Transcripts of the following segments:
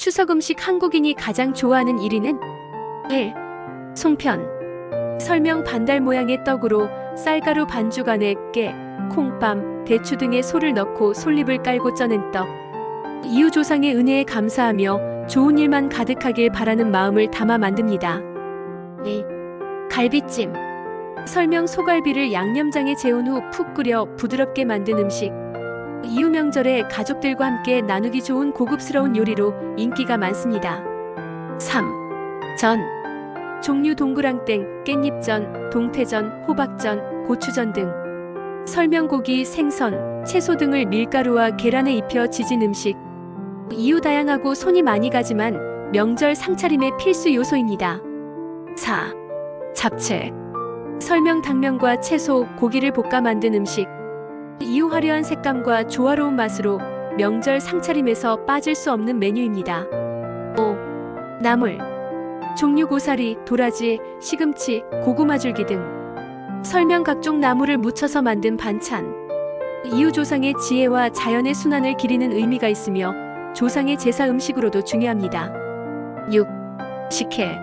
추석 음식 한국인이 가장 좋아하는 1위는 1. 송편 설명 반달 모양의 떡으로 쌀가루 반죽 안에 깨, 콩밤, 대추 등의 소를 넣고 솔잎을 깔고 쪄낸 떡. 이후 조상의 은혜에 감사하며 좋은 일만 가득하길 바라는 마음을 담아 만듭니다. 2. 갈비찜 설명 소갈비를 양념장에 재운 후 푹 끓여 부드럽게 만든 음식. 이후 명절에 가족들과 함께 나누기 좋은 고급스러운 요리로 인기가 많습니다. 3. 전 종류 동그랑땡, 깻잎전, 동태전, 호박전, 고추전 등 설명고기, 생선, 채소 등을 밀가루와 계란에 입혀 지진 음식. 이유 다양하고 손이 많이 가지만 명절 상차림의 필수 요소입니다. 4. 잡채 설명 당면과 채소, 고기를 볶아 만든 음식. 이유 화려한 색감과 조화로운 맛으로 명절 상차림에서 빠질 수 없는 메뉴입니다. 5. 나물 종류 고사리, 도라지, 시금치, 고구마 줄기 등 설명 각종 나물을 묻혀서 만든 반찬. 이후 조상의 지혜와 자연의 순환을 기리는 의미가 있으며 조상의 제사 음식으로도 중요합니다. 6. 식혜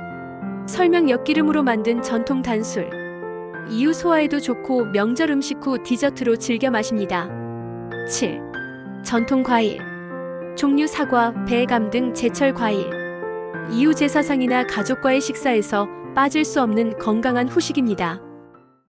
설명 엿기름으로 만든 전통 단술. 이후 소화에도 좋고 명절 음식 후 디저트로 즐겨 마십니다. 7. 전통 과일 종류 사과, 배감 등 제철 과일. 이후 제사상이나 가족과의 식사에서 빠질 수 없는 건강한 후식입니다.